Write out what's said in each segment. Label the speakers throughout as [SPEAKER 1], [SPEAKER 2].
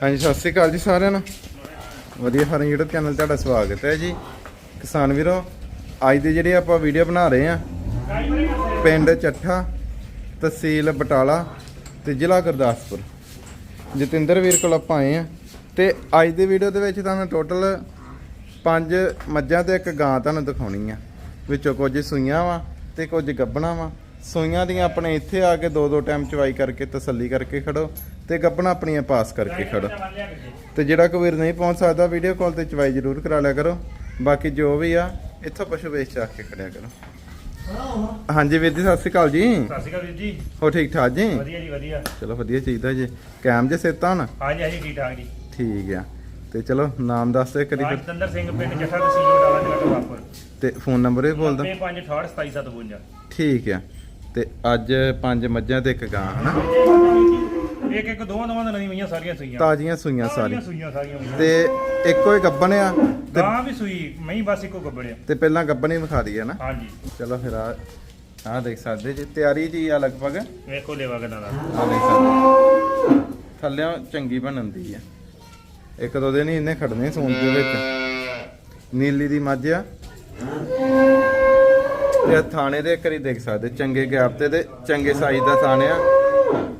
[SPEAKER 1] ਹਾਂਜੀ, ਸਤਿ ਸ੍ਰੀ ਅਕਾਲ ਜੀ ਸਾਰਿਆਂ ਨੂੰ। ਵਧੀਆ ਫਾਰਮ YouTube ਚੈਨਲ ਤੁਹਾਡਾ ਸਵਾਗਤ ਹੈ ਜੀ। ਕਿਸਾਨ ਵੀਰੋ, ਅੱਜ ਦੀ ਜਿਹੜੀ ਆਪਾਂ ਵੀਡੀਓ ਬਣਾ ਰਹੇ ਆ ਪਿੰਡ ਚੱਠਾ, ਤਹਿਸੀਲ ਬਟਾਲਾ ਤੇ ਜ਼ਿਲ੍ਹਾ ਗੁਰਦਾਸਪੁਰ। ਜਤਿੰਦਰ ਵੀਰ ਕੋਲ ਆਪਾਂ ਆਏ ਆ ਤੇ ਅੱਜ ਦੀ ਵੀਡੀਓ ਦੇ ਵਿੱਚ ਤੁਹਾਨੂੰ ਟੋਟਲ ਪੰਜ ਮੱਝਾਂ ਤੇ ਇੱਕ ਗਾਂ ਤੁਹਾਨੂੰ ਦਿਖਾਉਣੀ ਆ। ਵਿੱਚੋਂ ਕੁਝ ਸੂਈਆਂ ਵਾ ਤੇ ਕੁਝ ਗੱਬਣਾ ਵਾ। ਸੂਈਆਂ ਦੀਆਂ ਆਪਣੇ ਇੱਥੇ ਆ ਕੇ ਦੋ ਦੋ ਟਾਈਮ ਚਵਾਈ ਕਰਕੇ ਤਸੱਲੀ ਕਰਕੇ ਖੜੋ ਤੇ ਗੱਬਣਾ ਆਪਣੀਆਂ ਪਾਸ ਕਰਕੇ ਖੜੋ। ਤੇ ਜਿਹੜਾ ਕੋਈ ਵੀਰ ਨਹੀਂ ਪਹੁੰਚ ਸਕਦਾ ਵੀਡੀਓ ਕਾਲ ਤੇ ਚਵਾਈ ਜ਼ਰੂਰ ਕਰਾ ਲਿਆ ਕਰੋ। ਬਾਕੀ ਜੋ ਵੀ ਆ ਇੱਥੋਂ ਪਸ਼ੂ ਵੇਚ ਚੱਕ ਕੇ ਖੜਿਆ ਕਰੋ। ਹਾਂਜੀ ਵੀਰ ਜੀ ਸਤਿ ਸ਼੍ਰੀ ਅਕਾਲ ਜੀ।
[SPEAKER 2] ਸਤਿ ਸ਼੍ਰੀ ਅਕਾਲ ਵੀਰ ਜੀ।
[SPEAKER 1] ਹੋ ਠੀਕ ਠਾਕ ਜੀ?
[SPEAKER 2] ਵਧੀਆ ਜੀ ਵਧੀਆ।
[SPEAKER 1] ਚਲੋ ਵਧੀਆ ਚਾਹੀਦਾ ਜੀ। ਕੈਮ ਜੇ ਸੇਤਾ ਹੁਣ?
[SPEAKER 2] ਹਾਂਜੀ ਹਾਂਜੀ ਠੀਕ ਠਾਕ ਜੀ।
[SPEAKER 1] ਠੀਕ ਆ। ਤੇ ਚਲੋ ਨਾਮ ਦੱਸ ਦੇ ਕਰੀ ਫਿਰ।
[SPEAKER 2] ਰਾਜਤੰਦਰ ਸਿੰਘ ਪਿੰਡ ਜੱਟਾ ਤਹਿਸੀਲ ਬਟਾਲਾ ਜ਼ਿਲ੍ਹਾ ਗੁਰਦਾਸਪੁਰ
[SPEAKER 1] ਤੇ ਫੋਨ ਨੰਬਰ ਇਹ ਬੋਲ ਦੋ
[SPEAKER 2] 9568277752
[SPEAKER 1] ਠੀਕ ਆ। ਤੇ ਅੱਜ ਪੰਜ ਮੱਝਾਂ ਤੇ ਇੱਕ ਗਾਂ ਹਨਾ?
[SPEAKER 2] ਇੱਕ ਇੱਕ ਦੋਵਾਂ ਦੋਵਾਂ ਦਾ ਨਵੀਂ ਮਈਆਂ ਸਾਰੀਆਂ ਸੂਈਆਂ।
[SPEAKER 1] ਤਾਜ਼ੀਆਂ ਸੂਈਆਂ ਸਾਰੀ
[SPEAKER 2] ਸੂਈਆਂ ਸਾਰੀਆਂ
[SPEAKER 1] ਤੇ ਇੱਕੋ ਹੀ ਗੱਬਣ ਆ ਤੇ
[SPEAKER 2] ਗਾਂ ਵੀ ਸੂਈ ਮਈ ਬਸ ਇੱਕੋ ਗੱਬੜਿਆ
[SPEAKER 1] ਤੇ ਪਹਿਲਾਂ ਗੱਬਣ ਹੀ ਵਿਖਾ ਦਈਏ ਨਾ।
[SPEAKER 2] ਹਾਂਜੀ।
[SPEAKER 1] ਚਲੋ ਫਿਰ ਆ ਆ ਦੇਖ ਸਕਦੇ ਜੀ ਤਿਆਰੀ ਜੀ ਆ ਲਗਭਗ।
[SPEAKER 2] ਵੇਖੋ ਲੇਵਾ ਕਿਦਾਂ ਦਾ।
[SPEAKER 1] ਆ ਦੇਖ ਸਕਦੇ। ਥੱਲਿਆਂ ਚੰਗੀ ਬਣਦੀ ਆ। ਇੱਕ ਦੋ ਦਿਨ ਹੀ ਇਹਨੇ ਖੜਨੇ ਸੂਣ ਦੇ ਵਿੱਚ। ਨੀਲੀ ਦੀ ਮੱਝ ਆ। ਇਹ ਥਾਣੇ ਦੇ ਕਰੀ ਦੇਖ ਸਕਦੇ ਚੰਗੇ ਗੈਪ ਤੇ ਤੇ ਚੰਗੇ ਸਾਈਜ਼ ਦਾ ਥਾਣ ਆ।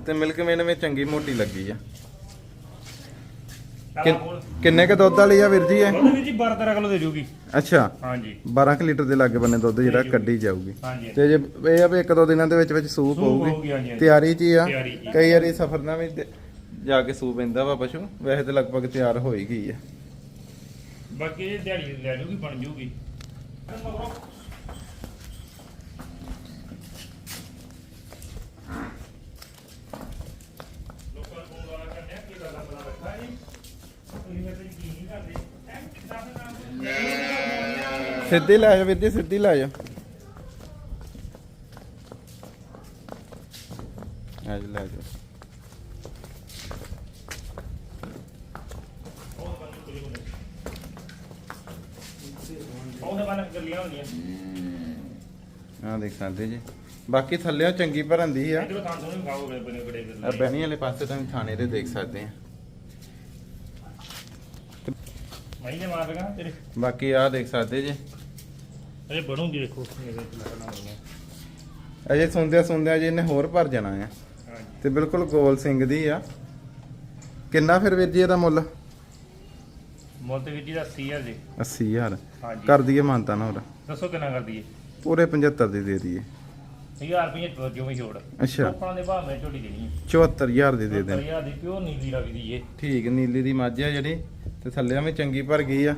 [SPEAKER 1] ਤੇ ਮਿਲਕ ਮੇਨ ਵਿੱਚ ਚੰਗੀ ਮੋਟੀ ਲੱਗੀ ਆ। ਕਿੰਨ- ਕਿੰਨੇ ਕ ਦੁੱਧ ਵਾਲੀ ਆ ਵੀਰ ਜੀ ਇਹ?
[SPEAKER 2] ਉਹਦੇ ਵਿੱਚ 12 13 ਕਿਲੋ ਦੇ ਜੂਗੀ।
[SPEAKER 1] ਅੱਛਾ।
[SPEAKER 2] ਹਾਂਜੀ।
[SPEAKER 1] 12 ਕੁ ਲੀਟਰ ਦੇ ਲਾਗੇ ਬੰਨੇ ਦੁੱਧ ਜਿਹੜਾ ਕੱਢੀ ਜਾਊਗੀ।
[SPEAKER 2] ਹਾਂਜੀ।
[SPEAKER 1] ਤੇ ਜੇ ਇਹ ਆ ਵੀ ਇੱਕ ਦੋ ਦਿਨਾਂ ਦੇ ਵਿੱਚ ਵਿੱਚ ਸੂਪ
[SPEAKER 2] ਹੋਊਗੀ,
[SPEAKER 1] ਹੋਊਗੀ
[SPEAKER 2] ਹਾਂਜੀ, ਹਾਂਜੀ।
[SPEAKER 1] ਤਿਆਰੀ 'ਚ ਹੀ ਆ।
[SPEAKER 2] ਤਿਆਰੀ 'ਚ ਹੀ।
[SPEAKER 1] ਕਈ ਵਾਰੀ ਸਫਰ ਨਾਲ ਵੀ ਜਾ ਕੇ ਸੂਪ ਪੈਂਦਾ ਵਾ ਪਸ਼ੂ। ਵੈਸੇ ਤੇ ਲਗਭਗ ਤਿਆਰ ਹੋ ਹੀ ਗਈ ਆ।
[SPEAKER 2] ਬਾਕੀ ਇਹ ਦਿਹਾੜੀ ਲੈ ਜੂਗੀ ਬਣ ਜੂਗੀ ਲੋਕਾਂ ਨੂੰ ਫੋਨ ਲਾ ਕੇ ਕਹਿੰਦੇ ਕੀ ਗੱਲ ਬਣਾ ਰੱਖਾ ਜੀ ਤੁਸੀਂ ਮੇਰੇ ਤੇ ਯਕੀਨ ਨਹੀਂ ਕਰਦੇ ਐਂ ਕਿੱਦਾਂ ਦੇ ਨਾਮ
[SPEAKER 1] ਸਿੱਧੀ ਲੈ ਜਾ ਵੀਰ ਜੀ ਸਿੱਧੀ ਲੈ ਜਾ। ਅੱਜ ਲੈ ਜਾ।
[SPEAKER 2] ਉਹਦੇ ਬਾਰੇ ਗੱਲੀਆਂ ਹੁੰਦੀਆਂ
[SPEAKER 1] ਆ ਦੇਖ ਸਕਦੇ ਜੀ। ਬਾਕੀ ਥੱਲਿਓ ਚੰਗੀ ਭਰਨ ਦੀ ਆ।
[SPEAKER 2] ਤਾਂ ਬੜੇ
[SPEAKER 1] ਆ ਬਹਿਣੀ ਵਾਲੇ ਪਾਸੇ ਤਾਂ ਥਾਣੇ ਦੇ ਦੇਖ ਸਕਦੇ ਆ।
[SPEAKER 2] ਮੈਂ ਨੇ ਮਾਰ ਲਗਾ ਤੇਰੇ।
[SPEAKER 1] ਬਾਕੀ ਆ ਦੇਖ ਸਕਦੇ ਜੀ।
[SPEAKER 2] ਅਜੇ ਬਣੂਗੀ ਦੇਖੋ ਇਹਦੇ ਚ ਲੱਗਣਾ
[SPEAKER 1] ਅਜੇ ਸੁਣਦਿਆਂ ਸੁਣਦਿਆਂ ਜੀ ਇਹਨੇ ਹੋਰ ਭਰ ਜਾਣਾ ਆ।
[SPEAKER 2] ਹਾਂਜੀ।
[SPEAKER 1] ਤੇ ਬਿਲਕੁਲ ਗੋਲ ਸਿੰਘ ਦੀ ਆ। ਕਿੰਨਾ ਫਿਰ ਵੀਰ ਜੀ ਇਹਦਾ ਮੁੱਲ?
[SPEAKER 2] ਮੁੱਲ ਤੇ ਵੀਰ ਜੀ ਦਾ 80000 ਜੀ।
[SPEAKER 1] 80000
[SPEAKER 2] ਹਾਂਜੀ।
[SPEAKER 1] ਕਰ ਦਈਏ ਮਾਨਤਾ ਨਾ ਹੋਰ।
[SPEAKER 2] ਦੱਸੋ ਕਿੰਨਾ ਕਰ ਦਈਏ?
[SPEAKER 1] ਪੂਰੇ 75 ਦੀ ਦੇ ਦਈਏ।
[SPEAKER 2] 1000 ਰੁਪਏ ਜੋ ਵੀ ਛੋੜ?
[SPEAKER 1] ਅੱਛਾ।
[SPEAKER 2] ਲੋਕਾਂ ਦੇ ਭਾਅ ਮੈਂ ਝੋਟੀ ਦੇਣੀ ਹੈ
[SPEAKER 1] 74000 ਦੀ ਦੇ ਦੇ
[SPEAKER 2] 70000 ਦੀ ਪਿਓ ਨੀਲੀ ਲੱਗਦੀ ਏ।
[SPEAKER 1] ਠੀਕ ਨੀਲੀ ਦੀ ਮੱਝ ਆ ਜਿਹੜੀ। ਤੇ ਥੱਲੇ ਵੀ ਚੰਗੀ ਭਰ ਗਈ ਆ।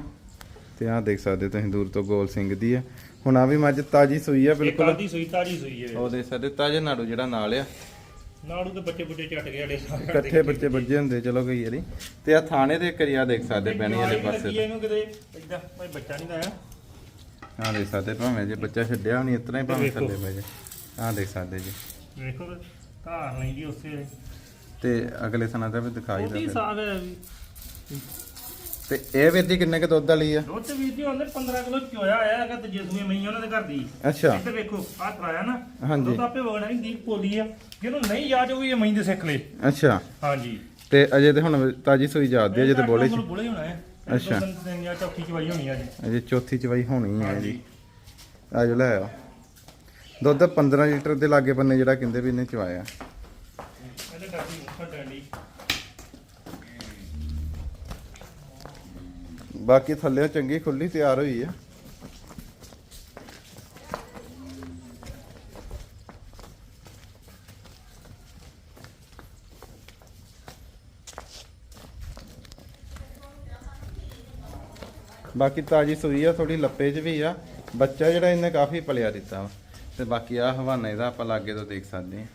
[SPEAKER 1] ਤੇ ਆਹ ਦੇਖ ਸਕਦੇ ਤੁਸੀਂ ਦੂਰ ਤੋਂ ਗੋਲ ਸਿੰਘ ਦੀ ਆ। ਹੁਣ ਆ ਵੀ ਮੱਝ ਤਾਜੀ ਸੂਈ ਆ
[SPEAKER 2] ਬਿਲਕੁਲ
[SPEAKER 1] ਬਿਲਕੁਲ।
[SPEAKER 2] ਦੀ ਸੂਈ ਤਾਜੀ ਸੂਈ ਏ
[SPEAKER 1] ਉਹ ਦੇਖ ਸਕਦੇ ਤਾਜੇ ਨਾੜੂ ਜਿਹੜਾ ਨਾਲ ਆ।
[SPEAKER 2] ਨਾੜੂ ਤੇ ਬੱਚੇ ਬੁੱਟੇ ਚੱਟ ਗਏ ਸਾਡੇ
[SPEAKER 1] ਇਕੱਠੇ ਬੱਚੇ ਬੱਜੇ ਹੁੰਦੇ ਚਲੋ ਕਈ ਵਾਰੀ ਤੇ ਆ ਥਾਣੇ ਦੇ ਕਰੀਆ ਦੇਖ ਸਕਦੇ ਬੈਣੀ ਵਾਲੇ ਪਾਸੇ।
[SPEAKER 2] ਤੇ ਇਹਨੂੰ ਕਿਤੇ ਇਦਾਂ ਭਾਈ ਬੱਚਾ ਨਹੀਂ ਆਇਆ
[SPEAKER 1] ਆਹ ਦੇਖ ਸਕਦੇ ਭਾਵੇਂ ਜੇ ਬੱਚਾ ਛੱਡਿਆ ਹੋਣੀ ਇਤਨਾ ਹੀ ਭਾਵੇਂ। ਥੱਲੇ ਪੈ ਜੇ। ਆਹ ਦੇਖ ਸਕਦੇ ਜੀ।
[SPEAKER 2] ਵੇਖੋ ਧਾਰ ਲੈਂਦੀ ਉਸੇ
[SPEAKER 1] ਤੇ ਅਗਲੇ ਸਨਾਂ ਦਾ ਵੀ ਦਿਖਾਈ
[SPEAKER 2] ਉਹਦੀ
[SPEAKER 1] ਦਾ
[SPEAKER 2] ਸਾਗ ਹੈ ਵੀ।
[SPEAKER 1] ਤੇ ਇਹ ਵੀਰ ਜੀ ਕਿੰਨੇ ਕ ਦੁੱਧ ਵਾਲੀ ਆ?
[SPEAKER 2] ਦੁੱਧ ਵੀਰ ਜੀ ਉਹਨੇ 15 ਕਿਲੋ ਚੋਇਆ ਆਇਆ ਹੈਗਾ ਤੇ ਜਿਸੂਏ ਮਈ ਉਹਨਾਂ ਦੇ ਘਰ ਦੀ।
[SPEAKER 1] ਅੱਛਾ।
[SPEAKER 2] ਇੱਧਰ ਵੇਖੋ ਆਹ ਤਰਾਇਆ ਨਾ
[SPEAKER 1] ਹਾਂਜੀ।
[SPEAKER 2] ਦੁੱਧ ਆਪੇ ਵਗਣਾ ਨਹੀਂ ਦੀਪ ਪੋਲੀ ਆ। ਜਿਹਨੂੰ ਨਹੀਂ ਯਾਦ ਵੀ ਇਹ ਮਈ ਦੇ ਸਿੱਖ ਲੇ।
[SPEAKER 1] ਅੱਛਾ।
[SPEAKER 2] ਹਾਂਜੀ।
[SPEAKER 1] ਤੇ ਅਜੇ ਤੇ ਹੁਣ ਤਾਜੀ ਸੂਈ ਜਾਂਦੀ ਆ ਜੇ ਤੇ ਬੋਲੇ ਚ।
[SPEAKER 2] ਬੋਲੇ ਹੋਣਾ ਹੈ।
[SPEAKER 1] ਅੱਛਾ।
[SPEAKER 2] ਚੌਥੀ ਚਵਾਈ ਹੋਣੀ ਆ ਜੀ
[SPEAKER 1] ਅਜੇ ਚੌਥੀ ਚਵਾਈ ਹੋਣੀ ਹੈ ਜੀ। ਆਜੋ ਲੈ ਆਓ ਦੁੱਧ 15 ਲੀਟਰ ਦੇ ਲਾਗੇ ਬੰਨੇ ਜਿਹੜਾ ਕਹਿੰਦੇ ਵੀ ਇਹਨੇ ਚਵਾਇਆ।
[SPEAKER 2] ਇਹਦੇ ਡਰਦੀ ਮੁੱਖ ਡੰਡੀ।
[SPEAKER 1] ਬਾਕੀ ਥੱਲੇ ਚੰਗੀ ਖੁੱਲੀ ਤਿਆਰ ਹੋਈ ਆ। ਬਾਕੀ ਤਾਜੀ ਸੂਈ ਆ ਥੋੜੀ ਲੱਪੇ 'ਚ ਵੀ ਆ। ਬੱਚਾ ਜਿਹੜਾ ਇਹਨੇ ਕਾਫੀ ਪਲਿਆ ਦਿੱਤਾ ਵਾ। ਤੇ ਬਾਕੀ ਆ ਹਵਾਨਾ ਇਹਦਾ ਆਪਾਂ ਲਾਗੇ ਤੋਂ ਦੇਖ ਸਕਦੇ ਹਾਂ।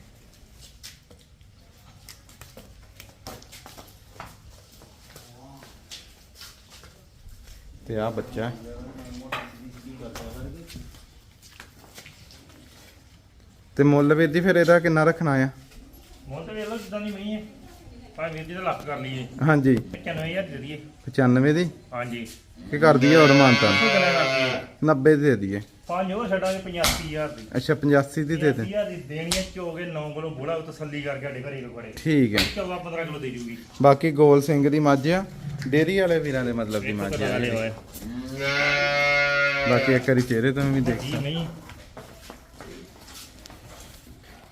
[SPEAKER 1] ਤੇ ਆ ਬੱਚਾ। ਤੇ ਮੁੱਲ ਵੀਰ ਜੀ ਫਿਰ ਇਹਦਾ ਕਿੰਨਾ ਰੱਖਣਾ ਆ?
[SPEAKER 2] ਮੁੱਲ ਤੇ ਵੇਖ ਲਓ ਜਿੱਦਾਂ ਦੀ ਮਈ ਹੈ ਭਾਵੇਂ ਵੀਰ ਜੀ ਦਾ ਲੱਖ ਕਰ ਲਈਏ।
[SPEAKER 1] ਹਾਂਜੀ।
[SPEAKER 2] 95000 ਦੇ ਦਈਏ।
[SPEAKER 1] 95 ਦੀ?
[SPEAKER 2] ਹਾਂਜੀ।
[SPEAKER 1] ਕੀ ਕਰ ਦਈਏ ਹੋਰ ਮਾਨਤਾ?
[SPEAKER 2] ਕੀ ਗੱਲਾਂ ਕਰ ਦਈਏ
[SPEAKER 1] 90 ਦੀ ਦਈਏ।
[SPEAKER 2] ਪੰਜ ਹੋਰ ਛੱਡਾਂਗੇ 85000 ਦੀ।
[SPEAKER 1] ਅੱਛਾ 85 ਦੀ ਦੇ ਦੇ।
[SPEAKER 2] 85000 ਦੀ ਦੇਣੀ ਹੈ ਚੋਗੇ 9 ਕਿਲੋ ਉਹ ਤਸੱਲੀ ਕਰਕੇ ਸਾਡੇ ਘਰੇ ਕੋੜੇ
[SPEAKER 1] ਠੀਕ ਹੈ।
[SPEAKER 2] 14 15 ਕਿਲੋ ਦੇ ਜੂਗੀ।
[SPEAKER 1] ਬਾਕੀ ਗੋਲ ਸਿੰਘ ਦੀ ਮੱਝ ਆ। ਡੇਰੀ ਵਾਲੇ ਵੀਰਾਂ ਦੇ ਮਤਲਬ ਦੀ ਮੱਝ
[SPEAKER 2] ਵਾਲੇ ਹੋਏ
[SPEAKER 1] ਬਾਕੀ ਇੱਕ ਵਾਰੀ ਚਿਹਰੇ ਤੋਂ ਵੀ ਦੇਖ
[SPEAKER 2] ਨਹੀਂ।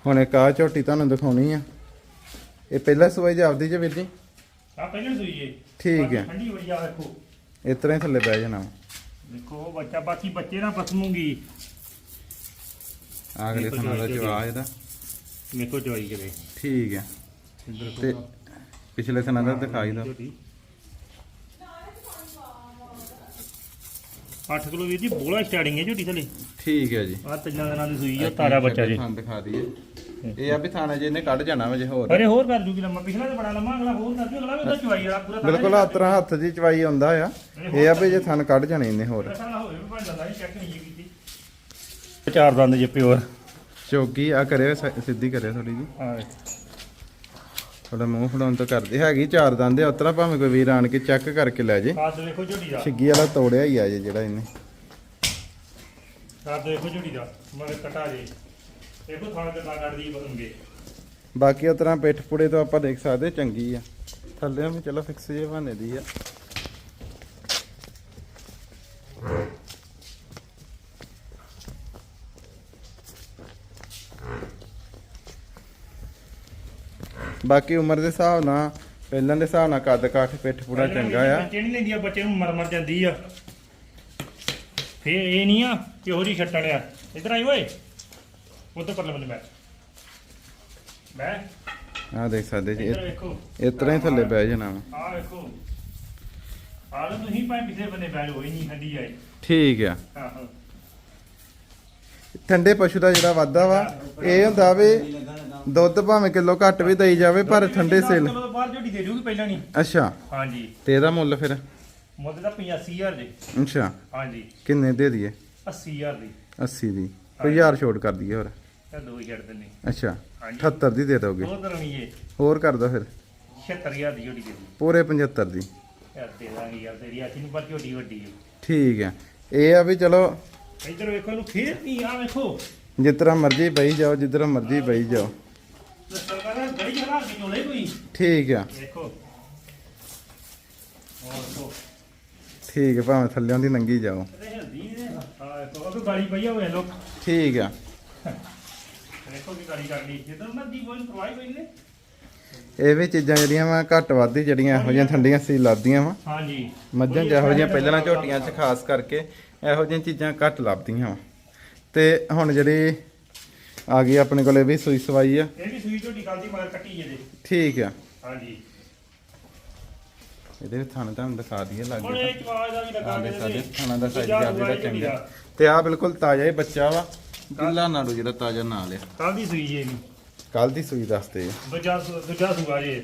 [SPEAKER 1] ਹੁਣ ਇੱਕ ਆ ਝੋਟੀ ਤੁਹਾਨੂੰ ਦਿਖਾਉਣੀ ਆ। ਇਹ ਪਹਿਲਾ ਸਵਾਈ ਜੇ ਵੀਰ ਜੀ?
[SPEAKER 2] ਆ ਪਹਿਲਾਂ ਸੂਈ ਜੇ।
[SPEAKER 1] ਠੀਕ ਹੈ।
[SPEAKER 2] ਠੰਡੀ ਬੜੀ ਆ ਦੇਖੋ
[SPEAKER 1] ਇਸ ਤਰ੍ਹਾਂ ਹੀ ਥੱਲੇ ਬਹਿ ਜਾਣਾ।
[SPEAKER 2] ਦੇਖੋ ਬੱਚਾ ਬਾਕੀ ਬੱਚੇ ਨਾ ਪਸਮੂਗੀ।
[SPEAKER 1] ਅਗਲੇ ਥਾਂ ਦਾ ਜਵਾਬ ਇਹਦਾ।
[SPEAKER 2] ਮੇਕੋ ਚੋਈ ਕਰੇ
[SPEAKER 1] ਠੀਕ ਹੈ ਤੇ ਪਿਛਲੇ ਥਾਂ ਦਾ ਦਿਖਾਈ ਦਾ
[SPEAKER 2] 8 ਕਿਲੋ ਵੀਰ ਜੀ ਬੋਲਾ ਸਟਾਰਟਿੰਗ ਹੈ ਝੋਟੀ ਥਲੇ
[SPEAKER 1] ਠੀਕ ਹੈ ਜੀ।
[SPEAKER 2] ਆ ਤਿੰਨਾਂ ਦਿਨਾਂ ਦੀ ਸੂਈ ਆ ਤਾਰਾ ਬੱਚਾ ਜੀ।
[SPEAKER 1] ਥਾਂ ਦਿਖਾ ਦਈਏ। ਇਹ ਆ ਵੀ ਥਾਣਾ ਜੇ ਇਹਨੇ ਕੱਢ ਜਾਣਾ ਵਾ ਜੇ ਹੋਰ।
[SPEAKER 2] ਅਰੇ ਹੋਰ ਕਰ ਜੂਗੀ ਲੰਮਾ ਪਿਛਲਾ ਤੇ ਬੜਾ ਲੰਮਾ ਅਗਲਾ ਹੋਰ ਕਰ ਜੂ ਅਗਲਾ ਵੀ ਉਹਦਾ ਚਵਾਈ ਵਾਲਾ ਪੂਰਾ
[SPEAKER 1] ਬਿਲਕੁਲ ਆ ਤਰ੍ਹਾਂ ਹੱਥ ਦੀ ਚਵਾਈ ਆਉਂਦਾ ਆ। ਇਹ ਆ ਵੀ ਜੇ ਥਣ ਕੱਢ ਜਾਣੇ ਇਹਨੇ ਹੋਰ।
[SPEAKER 2] ਚਾਰ ਦੰਦ ਜੇ ਪਿਓਰ।
[SPEAKER 1] ਚੌਕੀ ਆ ਕਰਿਓ ਸਿੱਧੀ ਕਰਿਓ ਥੋੜੀ ਜੀ।
[SPEAKER 2] ਹਾਂ।
[SPEAKER 1] ਥੋੜਾ ਮੂੰਹ ਫੜਾਉਣ ਤੋਂ ਕਰਦੇ ਹੈਗੀ ਚਾਰ ਦੰਦ ਉਤਰਾ ਭਾਵੇਂ ਕੋਈ ਵੀਰ ਆਣ ਕੇ ਚੈੱਕ ਕਰਕੇ ਲੈ ਜੇ।
[SPEAKER 2] ਖਾਦ ਵੇਖੋ ਝੋਟੀ ਦਾ।
[SPEAKER 1] ਛਿੱਗੀ ਵਾਲਾ ਤੋੜਿਆ ਹੀ ਆ ਜੇ ਜਿਹੜਾ ਇਹਨੇ।
[SPEAKER 2] ਖਾਦ ਵੇਖੋ ਝੋਟੀ ਦਾ ਮਗਰ ਕਟਾ ਜੇ। ਦੇਖੋ ਥਾਣ ਕਿੱਦਾਂ ਕੱਢਦੀ ਬਦਲਗੇ
[SPEAKER 1] ਬਾਕੀ ਉਹ ਤਰ੍ਹਾਂ ਪਿੱਠ ਪੁੜੇ ਤੋਂ ਆਪਾਂ ਦੇਖ ਸਕਦੇ ਚੰਗੀ ਆ। ਥੱਲੇ ਵੀ ਚਲੋ ਫਿਕਸ ਜੇ ਬਹਾਨੇ ਦੀ ਆ। ਬਾਕੀ ਉਮਰ ਦੇ ਹਿਸਾਬ ਨਾਲ ਪਹਿਲਾਂ ਦੇ ਹਿਸਾਬ ਨਾਲ ਕੱਦ ਕਾਠ ਪਿੱਠ ਪੂੜਾ ਚੰਗਾ ਆ।
[SPEAKER 2] ਬੱਚੇ ਨਹੀਂ ਲੈਂਦੀ ਆ ਬੱਚੇ ਨੂੰ ਮਰ ਮਰ ਜਾਂਦੀ ਆ। ਫੇਰ ਇਹ ਨਹੀਂ ਆ ਕਿ ਹੋਰੀ ਛੱਟਣ ਆ ਇਧਰ ਆਈ ਓਏ। ਉੱਧਰ ਪਰਲੇ ਬੰਨੇ ਬੈਠ ਬੈ।
[SPEAKER 1] ਆ ਦੇਖ ਸਕਦੇ ਜੀ ਇਸ ਤਰ੍ਹਾਂ ਹੀ ਥੱਲੇ ਬਹਿ ਜਾਣਾ
[SPEAKER 2] ਆ ਵੇਖੋ। ਆ ਲਓ ਤੁਸੀਂ ਭਾਵੇਂ ਪਿਛਲੇ ਬੰਨੇ ਬੈਠ ਹੋਈ ਨਹੀਂ ਹੱਡੀ ਆਈ।
[SPEAKER 1] ਠੀਕ ਆ। ਠੰਡੇ ਪਸ਼ੂ ਦਾ ਜਿਹੜਾ ਵਾਧਾ ਵਾ ਇਹ ਹੁੰਦਾ ਵੀ ਦੁੱਧ ਭਾਵੇਂ ਕਿਲੋ ਘੱਟ ਵੀ ਦੇਈ ਜਾਵੇ ਪਰ ਠੰਡੇ ਸੇਲ।
[SPEAKER 2] ਚਲੋ ਬਾਹਰ ਝੋਟੀ ਦੇ ਜੂਗੀ ਪਹਿਲਾਂ ਨਹੀਂ।
[SPEAKER 1] ਅੱਛਾ।
[SPEAKER 2] ਹਾਂਜੀ।
[SPEAKER 1] ਤੇ ਇਹਦਾ ਮੁੱਲ ਫਿਰ?
[SPEAKER 2] ਮੁੱਲ ਦਾ 85000 ਜੀ।
[SPEAKER 1] ਅੱਛਾ।
[SPEAKER 2] ਹਾਂਜੀ।
[SPEAKER 1] ਕਿੰਨੇ ਦੇ ਦਈਏ?
[SPEAKER 2] 80000 ਦੀ।
[SPEAKER 1] 80 ਦੀ। ਕੋਈ ਹਜ਼ਾਰ ਛੋਟ ਕਰ ਦਈਏ ਹੋਰ?
[SPEAKER 2] ਇਹ ਦੋ ਹੀ ਛੱਡ ਦਿੰਨੇ।
[SPEAKER 1] ਅੱਛਾ।
[SPEAKER 2] ਹਾਂਜੀ।
[SPEAKER 1] 78 ਦੀ ਦੇ ਦੋਗੇ। ਹੋਰ ਕਰ ਦੋ ਫਿਰ।
[SPEAKER 2] 76000 ਦੀ ਝੋਟੀ ਦੇ ਦੀ।
[SPEAKER 1] ਪੂਰੇ 75 ਦੀ।
[SPEAKER 2] ਯਾਰ ਦੇ ਦਾਂਗੇ ਯਾਰ ਤੇਰੀ ਆਚੀ ਨੂੰ ਪਰ ਝੋਟੀ ਵੱਡੀ ਹੈ
[SPEAKER 1] ਠੀਕ ਹੈ। ਇਹ ਆ ਵੀ ਚਲੋ
[SPEAKER 2] ਇੱਧਰ ਵੇਖੋ ਇਹਨੂੰ ਫੇਰ ਨਹੀਂ ਆ ਵੇਖੋ।
[SPEAKER 1] ਜਿਸ ਤਰ੍ਹਾਂ ਮਰਜ਼ੀ ਬਈ ਜਾਓ ਜਿੱਧਰ ਮਰਜ਼ੀ ਬਈ ਜਾਓ
[SPEAKER 2] ਸਰਕਾਰ ਦਾ ਗੜੀ ਜਰਾ ਕੇ ਚੋਲੇ ਕੋਈ
[SPEAKER 1] ਠੀਕ ਆ।
[SPEAKER 2] ਹੋਰ
[SPEAKER 1] ਠੀਕ ਹੈ ਭਾਵੇਂ ਥੱਲਿਆਂ ਦੀ ਨੰਗੀ ਜਾਓ।
[SPEAKER 2] ਇਹ ਹਲਦੀ ਨੇ ਆ ਵੇਖੋ ਉਹ ਗਾਲੀ ਪਈ ਹੋਵੇ ਲੋਕ
[SPEAKER 1] ਠੀਕ ਆ।
[SPEAKER 2] ਵੇਖੋ ਕੀ ਗਾਲੀ ਕਰ ਲਈ ਜਿੱਦਾਂ ਉਹਨਾਂ ਦੀ ਕੋਈ ਪ੍ਰਵਾਹ ਕੋਈ ਨੇ
[SPEAKER 1] ਇਹ ਵੀ ਚੀਜ਼ਾਂ ਜਿਹੜੀਆਂ ਵਾ ਘੱਟ ਵੱਧ ਹੀ ਜਿਹੜੀਆਂ ਇਹੋ ਜਿਹੀਆਂ ਠੰਡੀਆਂ ਸੀ ਲੱਭਦੀਆਂ ਵਾ।
[SPEAKER 2] ਹਾਂਜੀ।
[SPEAKER 1] ਮੱਝਾਂ ਇਹੋ ਜਿਹੀਆਂ ਪਹਿਲਾਂ ਨਾਲ ਝੋਟੀਆਂ 'ਚ ਖਾਸ ਕਰਕੇ ਇਹੋ ਜਿਹੀਆਂ ਚੀਜ਼ਾਂ ਘੱਟ ਲੱਭਦੀਆਂ ਵਾ। ਤੇ ਹੁਣ ਜਿਹੜੀ ਆ ਗਈ ਆਪਣੇ ਕੋਲੇ ਵੀ ਸੂਈ ਸਵਾਈ ਆ।
[SPEAKER 2] ਇਹ ਵੀ ਸੂਈ ਝੋਟੀ ਕੱਲ ਦੀ ਮਗਰ ਕੱਟੀ ਜਿਹਦੇ
[SPEAKER 1] ਠੀਕ ਆ।
[SPEAKER 2] ਹਾਂਜੀ।
[SPEAKER 1] ਇਹਦੇ ਵਿੱਚ ਥਾਣੇ ਤੁਹਾਨੂੰ ਦਿਖਾ ਦਈਏ ਲੱਗ
[SPEAKER 2] ਹੁਣ ਇਹ ਚਵਾਜ ਦਾ ਵੀ ਲਗਾ
[SPEAKER 1] ਆਹ
[SPEAKER 2] ਕੇ
[SPEAKER 1] ਦੇ ਸਾਡੇ ਥਾਣਾ ਦਾ ਸਾਈਜ਼
[SPEAKER 2] ਦੂਜਾ
[SPEAKER 1] ਜ਼ਿਆਦਾ
[SPEAKER 2] ਝੋਟੀ
[SPEAKER 1] ਚੰਗਾ। ਤੇ ਆ ਬਿਲਕੁਲ ਤਾਜ਼ਾ ਹੀ ਬੱਚਾ ਵਾ। ਗਿੱਲਾ ਨਾੜੂ ਜਿਹੜਾ ਤਾਜ਼ਾ ਨਾਲ ਆ।
[SPEAKER 2] ਕੱਲ ਦੀ ਸੂਈ ਜੇ ਵੀ।
[SPEAKER 1] ਕੱਲ ਦੀ ਸੂਈ ਦੱਸਦੇ ਆ।
[SPEAKER 2] ਦੂਜਾ ਸੂ- ਦੂਜਾ ਜੇ ਇਹ।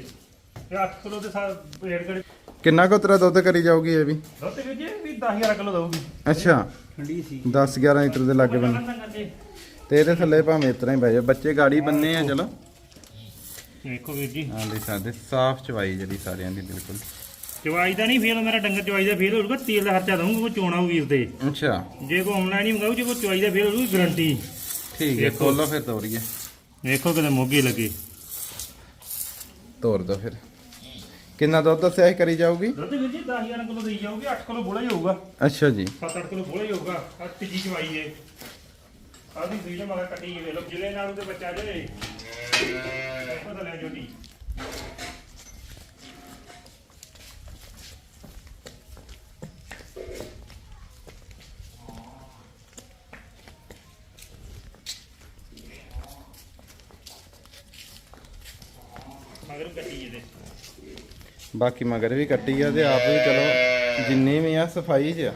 [SPEAKER 2] 8 ਕਿਲੋ ਦੇ ਸਾਹ ਪੇੜ ਕੜੇ
[SPEAKER 1] ਕਿੰਨਾ ਕੁ ਤੇਰਾ ਦੁੱਧ ਕਰੀ ਜਾਊਗੀ ਇਹ ਵੀ?
[SPEAKER 2] ਦੁੱਧ ਵੀ ਜੇ ਵੀ 10000 ਕਿਲੋ ਦਊਗੀ।
[SPEAKER 1] ਅੱਛਾ।
[SPEAKER 2] ਠੰਡੀ ਸੀ।
[SPEAKER 1] 10 11 ਲੀਟਰ ਦੇ ਲੱਗੇ ਬਣ ਤੇ ਇਹਦੇ ਥੱਲੇ ਭਾਵੇਂ ਇਸ ਤਰ੍ਹਾਂ ਹੀ ਬਹਿ ਜਾ। ਬੱਚੇ ਗਾੜੀ ਬੰਨੇ ਆ ਚਲੋ।
[SPEAKER 2] ਵੇਖੋ ਵੀਰ ਜੀ।
[SPEAKER 1] ਹਾਂ ਦੇ ਸਾਡੇ ਸਾਫ਼ ਚਵਾਈ ਜਿਹੜੀ ਸਾਰਿਆਂ ਦੀ ਬਿਲਕੁਲ।
[SPEAKER 2] ਚਵਾਈ ਦਾ ਨਹੀਂ ਫੇਲ ਮੇਰਾ ਡੰਗਰ ਚਵਾਈ ਦਾ ਫੇਲ ਹੋਊਗਾ ਤੇਲ ਦਾ ਖਰਚਾ ਦਊਂਗਾ ਕੋਈ ਚੋਣਾ ਵੀਰ ਤੇ।
[SPEAKER 1] ਅੱਛਾ।
[SPEAKER 2] ਜੇ ਕੋ ਆਨਲਾਈਨ ਹੀ ਮੰਗਾਉ ਜੇ ਕੋ ਚਵਾਈ ਦਾ ਫੇਲ ਹੋਊਗੀ ਗਰੰਟੀ
[SPEAKER 1] ਠੀਕ ਹੈ। ਖੋਲੋ ਫਿਰ ਤੋਰੀਏ
[SPEAKER 2] ਵੇਖੋ ਕਿਤੇ ਮੋਗੀ ਲੱਗੇ।
[SPEAKER 1] ਤੋਰ ਦੋ ਫਿਰ। ਕਿੰਨਾ ਦੁੱਧ ਦੱਸਿਆ ਕਰੀ ਜਾਊਗੀ?
[SPEAKER 2] ਦੁੱਧ ਵੀਰ ਜੀ 10000 ਕਿਲੋ ਦੇਈ ਜਾਊਗੀ 8 ਕਿਲੋ ਬੋਲਾ ਹੀ ਹੋਊਗਾ।
[SPEAKER 1] ਅੱਛਾ ਜੀ।
[SPEAKER 2] 7-8 ਕਿਲੋ ਬੋਲਾ ਹੀ ਹੋਊਗਾ ਆ ਤੀਜੀ ਚਵਾਈ ਏ ਆਦੀ ਦੇ ਮਗਰ ਕੱਟੀ ਵੇ ਲੋ ਜ਼ਿਲ੍ਹੇ ਨਾਲ ਉਹਦੇ ਬੱਚਾ ਜੇ। ਦੇਖੋ ਤਾਂ ਲੈ ਜੋਟੀ ਮਗਰ ਕੱਟੀ ਇਹਦੇ
[SPEAKER 1] ਬਾਕੀ ਮਗਰ ਵੀ ਕੱਟੀ ਆ ਤੇ ਆਪ ਵੀ ਚਲੋ ਜਿੰਨੀ ਵੀ ਆ ਸਫ਼ਾਈ 'ਚ ਆ।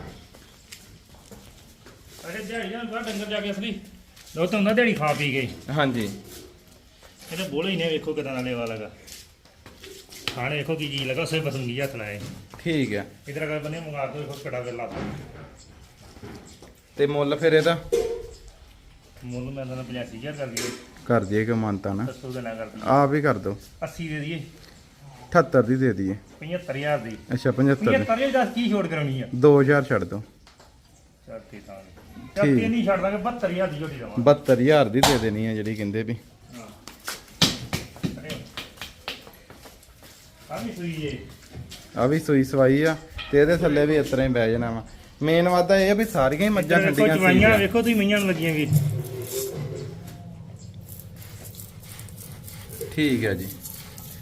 [SPEAKER 2] ਅਰੇ ਦਿਹਾੜੀ ਨਾਲ ਬਾਹਰ ਡੰਗਰ ਜਾ ਕੇ ਅਸਲੀ ਦੋ ਤਾਂ ਦਿਹਾੜੀ ਖਾ ਪੀ ਗਏ।
[SPEAKER 1] ਹਾਂਜੀ।
[SPEAKER 2] ਇਹਨੇ ਬੋਲੇ ਹੀ ਨੇ ਵੇਖੋ ਕਿਦਾਂ ਦਾ ਲੇਵਾ ਲਗਾ। ਖਾਣੇ ਵੇਖੋ ਕੀ ਜੀ ਲਗਾ ਸੇ ਪਸੰਗੀ ਹੱਥ ਲਾਏ
[SPEAKER 1] ਠੀਕ ਆ।
[SPEAKER 2] ਇਧਰ ਅਗਰ ਬੰਨੇ ਮੰਗਾ ਦੋ ਵੇਖੋ ਕੜਾ ਗੱਲਾ
[SPEAKER 1] ਤੇ ਮੁੱਲ ਫਿਰ ਇਹਦਾ?
[SPEAKER 2] ਮੁੱਲ ਮੈਂ ਤਾਂ 85000 ਕਰ ਦਈਏ।
[SPEAKER 1] ਕਰ ਦਈਏ ਕਿ ਮੰਨਤਾ ਨਾ।
[SPEAKER 2] ਦੱਸੋ ਦਾ ਨਾ ਕਰ ਦਈਏ।
[SPEAKER 1] ਆਪ ਹੀ ਕਰ ਦੋ
[SPEAKER 2] 80 ਦੇ ਦਈਏ।
[SPEAKER 1] 78 ਦੀ ਦੇ ਦਈਏ।
[SPEAKER 2] 75000 ਦੀ।
[SPEAKER 1] ਅੱਛਾ 75 ਦੀ।
[SPEAKER 2] 75 ਦੀ ਕੀ ਛੋੜ ਕਰਾਉਣੀ ਆ?
[SPEAKER 1] 2000 ਛੱਡ ਦੋ
[SPEAKER 2] ਚੱਲ ਤੇ ਤਾਂ ਤੇ ਨਹੀਂ ਛੱਡ ਦਾਂਗੇ 72000 ਦੀ ਝੋਟੀ ਦਵਾਂ
[SPEAKER 1] 72000 ਦੀ ਦੇ ਦੇਣੀ ਆ ਜਿਹੜੀ ਕਹਿੰਦੇ ਵੀ।
[SPEAKER 2] ਆ ਵੀ ਸੂਈ ਏ
[SPEAKER 1] ਆ ਵੀ ਸੂਈ ਸਵਾਈ ਆ ਤੇ ਇਹਦੇ ਥੱਲੇ ਵੀ ਇਸ ਤਰ੍ਹਾਂ ਹੀ ਬਹਿ ਜਾਣਾ ਵਾ। ਮੇਨ ਵਾਦਾ ਇਹ ਆ ਵੀ ਸਾਰੀਆਂ ਹੀ ਮੱਝਾਂ
[SPEAKER 2] ਵੇਖੋ
[SPEAKER 1] ਠੰਡੀਆਂ
[SPEAKER 2] ਚਵਾਈਆਂ
[SPEAKER 1] ਸੀ
[SPEAKER 2] ਵੇਖੋ ਤੁਸੀਂ ਮਈਆਂ ਨੂੰ ਲੱਗੀਆਂ ਵੀ।
[SPEAKER 1] ਠੀਕ ਹੈ ਜੀ।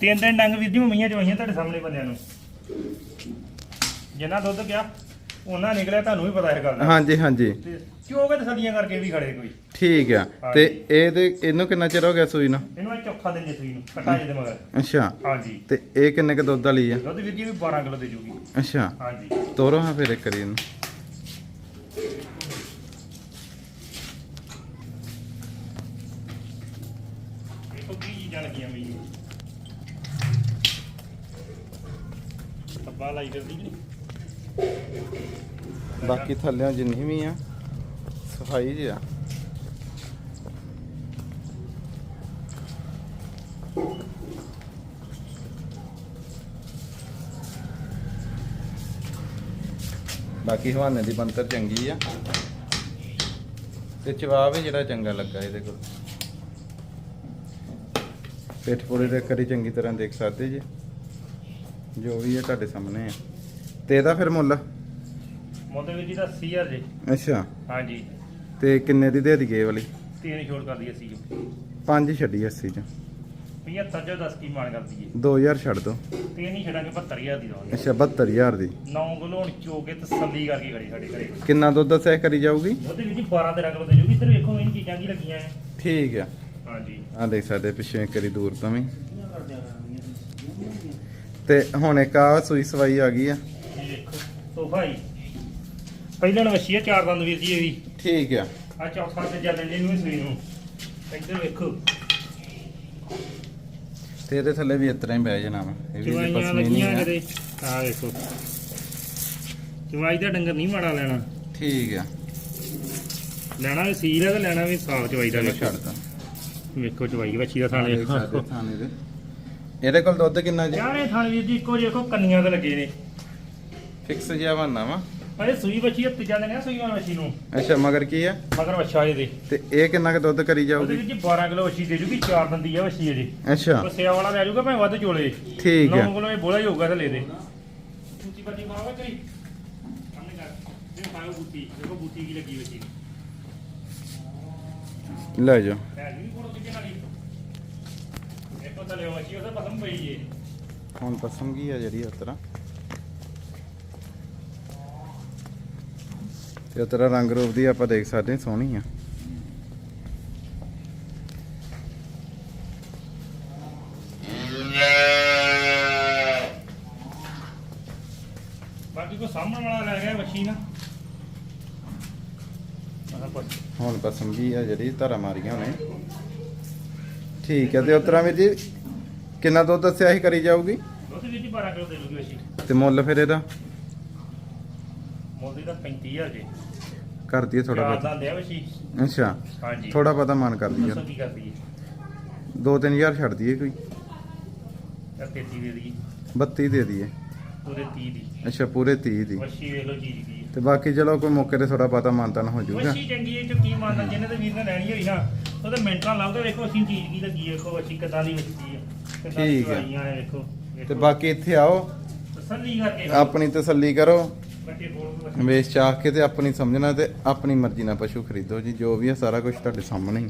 [SPEAKER 2] ਤਿੰਨ ਦਿਨ ਡੰਗ ਵੀਰ ਜੀ ਮਈਆਂ ਚਵਾਈਆਂ ਤੁਹਾਡੇ ਸਾਹਮਣੇ ਬੰਦਿਆਂ ਨੂੰ। ਜਿੰਨਾ ਦੁੱਧ ਪਿਆ ਉਹਨਾਂ ਨਿਕਲਿਆ ਤੁਹਾਨੂੰ ਵੀ ਪਤਾ ਇਹ ਗੱਲ ਦਾ।
[SPEAKER 1] ਹਾਂਜੀ ਹਾਂਜੀ।
[SPEAKER 2] ਤੇ ਕਿਉਂ ਕਿ ਤਸੱਲੀਆਂ ਕਰਕੇ ਵੀ ਖੜੇ ਕੋਈ?
[SPEAKER 1] ਠੀਕ ਆ। ਤੇ ਇਹ ਤੇ ਇਹਨੂੰ ਕਿੰਨਾ ਚਿਰ ਹੋ ਗਿਆ ਸੂਈ ਨੂੰ?
[SPEAKER 2] ਇਹਨੂੰ ਇਹ ਚੌਖਾ ਦਿੰਦੇ ਸੂਈ ਨੂੰ ਕਟਾ ਜਿਹਦੇ ਮਗਰ।
[SPEAKER 1] ਅੱਛਾ।
[SPEAKER 2] ਹਾਂਜੀ
[SPEAKER 1] ਤੇ ਇਹ ਕਿੰਨੇ ਕ ਦੁੱਧ ਵਾਲੀ ਆ?
[SPEAKER 2] ਦੁੱਧ ਵੀਰ ਜੀ ਵੀ 12 ਕਿਲੋ ਦੇ ਜੂਗੀ।
[SPEAKER 1] ਅੱਛਾ।
[SPEAKER 2] ਹਾਂਜੀ
[SPEAKER 1] ਤੋਰੋ ਹਾਂ ਫਿਰ ਇੱਕ ਵਾਰੀ ਇਹਨੂੰ।
[SPEAKER 2] ਦੇਖੋ ਕੀ ਚੀਜ਼ਾਂ ਲੱਗੀਆਂ ਮਈ ਅੱਬਾ ਲਾਈ ਕਰਦੀ ਜੀ
[SPEAKER 1] ਬਾਕੀ ਥੱਲਿਆਂ ਜਿੰਨੀ ਵੀ ਆ, ਸਫ਼ਾਈ ਜੀ ਬਾਕੀ ਹਵਾਨੇ ਦੀ ਬੰਤਰ ਚੰਗੀ ਆ। ਤੇ ਜਵਾਬ ਵੀ ਜਿਹੜਾ ਚੰਗਾ ਲੱਗਾ ਇਹਦੇ ਕੋਲ। ਪਿੱਠ ਪੂਰੇ ਦੇ ਕਰੀ ਚੰਗੀ ਤਰ੍ਹਾਂ ਦੇਖ ਸਕਦੇ ਜੀ। ਜੋ ਵੀ ਹੈ ਤੁਹਾਡੇ ਸਾਹਮਣੇ ਆ। ਤੇ ਇਹਦਾ ਫਿਰ ਮੁੱਲ?
[SPEAKER 2] ਵੀਰ ਜੀ ਦਾ 80000 ਜੀ
[SPEAKER 1] ਅੱਛਾ।
[SPEAKER 2] ਹਾਂਜੀ।
[SPEAKER 1] ਤੇ ਕਿੰਨੇ ਦੀ ਦੇ ਦਈਏ ਇਹ ਵਾਲੀ?
[SPEAKER 2] ਤੀਨ ਛੋੜ ਕਰ ਦਈਏ ਅਸੀਂ ਜੋ
[SPEAKER 1] ਪੰਜ ਛੱਡੀ 80 ਚ।
[SPEAKER 2] 75 ਜੋ 10 ਕੀ ਮਾਨ ਕਰ ਦਈਏ
[SPEAKER 1] 2000 ਛੱਡ ਦੋ।
[SPEAKER 2] ਤੇ ਨਹੀਂ ਛੱਡਾਂਗੇ 72000 ਦੀ ਦਵਾਂਗੇ।
[SPEAKER 1] ਅੱਛਾ 72000 ਦੀ।
[SPEAKER 2] 9 ਕਿਲੋ ਹੁਣ ਚੋ ਕੇ ਤਸੱਲੀ ਕਰਕੇ ਖੜੀ ਸਾਡੇ ਘਰੇ।
[SPEAKER 1] ਕਿੰਨਾ ਦੁੱਧ ਸਹਿ ਕਰੀ ਜਾਊਗੀ?
[SPEAKER 2] ਉਹਦੇ ਵਿੱਚ 12 13 ਕਿਲੋ ਦੇ ਜੂਗੀ। ਇੱਧਰ ਵੇਖੋ ਇਹ ਚੀਜ਼ਾਂ ਕੀ ਲੱਗੀਆਂ ਐ
[SPEAKER 1] ਠੀਕ ਆ।
[SPEAKER 2] ਹਾਂਜੀ।
[SPEAKER 1] ਆ ਦੇਖ ਸਕਦੇ ਪਿੱਛੇ ਇੱਕ ਵਾਰੀ ਦੂਰ ਤੋਂ ਵੀ। ਤੇ ਹੁਣ ਇੱਕ ਆ ਸੂਈ ਸਵਾਈ ਆ ਗਈ ਆ।
[SPEAKER 2] ਇਹ ਦੇਖੋ ਸੋਫਾ ਹੀ ਪਹਿਲਾਂ ਨਵਸ਼ੀ ਆ ਚਾਰ ਦੰਦ ਵੀਰ ਜੀ ਇਹ ਵੀ।
[SPEAKER 1] ਠੀਕ ਆ।
[SPEAKER 2] ਆ ਚੌਥਾ ਤੇ ਚੱਲਣ ਜੀ ਨੂੰ ਸੂਈ ਨੂੰ। ਇੱਧਰ ਵੇਖੋ।
[SPEAKER 1] ਤੇ ਇਹਦੇ ਥੱਲੇ ਵੀ ਇਸ ਤਰ੍ਹਾਂ ਹੀ ਬਹਿ ਜਾਣਾ ਵਾ। ਇਹ ਵੀ
[SPEAKER 2] ਚਵਾਈਆਂ
[SPEAKER 1] ਪਸਮੀ ਨਹੀਂ
[SPEAKER 2] ਲੱਗੀਆਂ
[SPEAKER 1] ਆ।
[SPEAKER 2] ਕਿਤੇ। ਆ ਵੇਖੋ। ਚਵਾਈ ਦਾ ਡੰਗਰ ਨਹੀਂ ਮਾੜਾ ਲੈਣਾ।
[SPEAKER 1] ਠੀਕ ਆ।
[SPEAKER 2] ਲੈਣਾ ਵੀ ਸੀਲ ਹੈ ਤੇ ਲੈਣਾ ਵੀ ਸਾਫ਼ ਚਵਾਈ ਦਾ
[SPEAKER 1] ਚਲੋ
[SPEAKER 2] ਵੇਖੋ। ਵੇਖੋ ਚਵਾਈ ਵੱਛੀ ਦਾ
[SPEAKER 1] ਆ
[SPEAKER 2] ਥਾਣੇ
[SPEAKER 1] ਦੇਖ ਸਕਦੇ ਥਾਣੇ ਦੇ ਇਹਦੇ। ਕੋਲ ਦੁੱਧ ਕਿੰਨਾ ਜੀ?
[SPEAKER 2] ਯਾਰ ਇਹ ਥਾਣੇ ਵੀਰ ਜੀ ਇੱਕੋ ਜਿਹੇ ਵੇਖੋ ਕੰਨੀਆਂ ਤੇ ਲੱਗੇ ਨੇ।
[SPEAKER 1] ਫਿਕਸ ਜਿਹਾ ਬਣਾ ਵਾ।
[SPEAKER 2] ਸੂਈ ਤੀਜਾ ਦਿਨ ਸੂਈ ਵਾਲੀ ਨੂੰ।
[SPEAKER 1] ਅੱਛਾ ਮਗਰ ਕੀ ਆ?
[SPEAKER 2] ਮਗਰ ਵੱਛਾ ਇਹਦੇ।
[SPEAKER 1] ਤੇ ਇਹ ਕਿੰਨਾ ਕੁ ਦੁੱਧ ਕਰੀ
[SPEAKER 2] ਉਹਦੇ
[SPEAKER 1] ਜਾਊਗੀ
[SPEAKER 2] ਵਿੱਚ 12 ਕਿਲੋ ਵੱਛੀ ਦੇ ਜੂਗੀ ਚਾਰ ਦੰਦੀ ਆ ਵੱਛੀ ਇਹਦੀ।
[SPEAKER 1] ਅੱਛਾ।
[SPEAKER 2] ਬਸਿਆ ਵਾਲਾ ਲੈ ਜੂਗਾ ਭਾਵੇਂ ਵੱਧ ਚੋਲੇ।
[SPEAKER 1] ਠੀਕ ਆ।
[SPEAKER 2] 9 ਕਿਲੋ ਇਹ ਬੋਲਾ ਹੀ ਹੋਊਗਾ ਥੱਲੇ ਦੇ ਬੂਟੀ ਬੱਤੀ ਮਾਰਵਾ ਕਰੀ ਸਾਹਮਣੇ ਕਰ। ਦੇਖੋ ਪਾਇਓ ਬੂਟੀ ਦੇਖੋ ਬੂਟੀ ਕੀ ਲੱਗੀ ਵੱਛੀ।
[SPEAKER 1] ਲੈ ਜਾਓ।
[SPEAKER 2] ਹੈ ਜੀ ਕੋਲ ਕਿੱਥੇ ਨਾਲ ਦੇਖੋ ਥੱਲੇ ਵੱਛੀ ਉਹਦੇ ਪਸੰਦ ਪਈ ਜੇ
[SPEAKER 1] ਹੁਣ ਪਸੰਦ ਕੀ ਆ ਜਿਹੜੀ ਉਸ ਤਰ੍ਹਾਂ? ਤੇ ਤਰ੍ਹਾਂ ਰੰਗ ਰੂਪ ਦੀ ਆਪਾਂ ਦੇਖ ਸਕਦੇ ਹਾਂ ਸੋਹਣੀ ਆ।
[SPEAKER 2] ਬਾਕੀ ਕੋ ਸਾਹਮਣ ਵਾਲਾ ਲੈ ਗਿਆ ਵੱਛੀ ਨਾ। ਆਹ ਪੁੱਛ।
[SPEAKER 1] ਹੁਣ ਪਸੰਦ ਕੀ ਆ ਜਿਹੜੀ ਧਾਰਾ ਮਾਰੀਆਂ ਉਹਨੇ ਠੀਕ ਹੈ ਤੇ ਉਸ ਤਰ੍ਹਾਂ ਵੀਰ ਜੀ ਕਿੰਨਾ ਦੁੱਧ ਦੱਸਿਆ ਸੀ ਕਰੀ ਜਾਊਗੀ?
[SPEAKER 2] ਦੁੱਧ ਵਿੱਚ 12 ਕਿਲੋ ਦੇ ਲੂਗੀ ਵੱਛੀ।
[SPEAKER 1] ਤੇ ਮੁੱਲ ਫਿਰ ਇਹਦਾ?
[SPEAKER 2] ਮੋਦੀ ਦਾ 35000 ਜੀ।
[SPEAKER 1] ਕਰ ਦਈਏ ਥੋੜਾ ਬਹੁਤਾ। ਅੱਛਾ
[SPEAKER 2] ਹਾਂਜੀ।
[SPEAKER 1] ਥੋੜਾ ਬਹੁਤਾ ਮਨ ਕਰ ਦਈਏ
[SPEAKER 2] ਦੱਸੋ ਕੀ ਕਰਦੀ ਹੈ
[SPEAKER 1] 2-3000 ਛੱਡ ਦਈਏ ਕੋਈ।
[SPEAKER 2] ਤਾਂ 33 ਦੇ ਦੀ
[SPEAKER 1] 32 ਦੇ ਦਈਏ।
[SPEAKER 2] ਪੂਰੇ 30 ਦੀ।
[SPEAKER 1] ਅੱਛਾ ਪੂਰੇ 30 ਦੀ।
[SPEAKER 2] ਵੱਛੀ ਵੇਖ ਲਓ ਕੀ ਹੈ
[SPEAKER 1] ਤੇ ਬਾਕੀ ਚਲੋ ਕੋਈ ਮੌਕੇ ਤੇ ਥੋੜਾ ਬਹੁਤਾ ਮਾਨਤਾਨ ਹੋ ਜਾਊਗਾ।
[SPEAKER 2] ਵੱਛੀ ਚੰਗੀ ਹੈ ਕਿ ਕੀ ਮੰਨਦਾ ਜਿਹਨੇ ਤੇ ਵੀਰ ਨੇ ਲੈਣੀ ਹੋਈ ਨਾ ਉਹਦੇ ਮਿੰਟਾਂ ਲਾਉਂਦੇ ਵੇਖੋ ਅਸੀਂ ਚੀਜ਼ ਕੀ ਲੱਗੀ ਹੈ ਵੇਖੋ ਵੱਛੀ ਕਿੱਦਾਂ ਦੀ ਹੈ ਕਿੱਦਾਂ ਦੀ
[SPEAKER 1] ਠੀਕ ਹੈ।
[SPEAKER 2] ਚਵਾਈਆਂ ਹੈ ਵੇਖੋ
[SPEAKER 1] ਤੇ
[SPEAKER 2] ਵੇਖੋ।
[SPEAKER 1] ਬਾਕੀ ਇੱਥੇ ਆਓ।
[SPEAKER 2] ਤਸੱਲੀ ਕਰਕੇ
[SPEAKER 1] ਆਪਣੀ ਤਸੱਲੀ ਕਰੋ। ਵੇਚ ਚਾਹ ਕੇ ਤੇ ਆਪਣੀ ਸਮਝਣਾ ਤੇ ਆਪਣੀ ਮਰਜ਼ੀ ਨਾਲ ਪਸ਼ੂ ਖਰੀਦੋ ਜੀ, ਜੋ ਵੀ ਹੈ ਸਾਰਾ ਕੁਝ ਤੁਹਾਡੇ ਸਾਹਮਣੇ ਹੀ।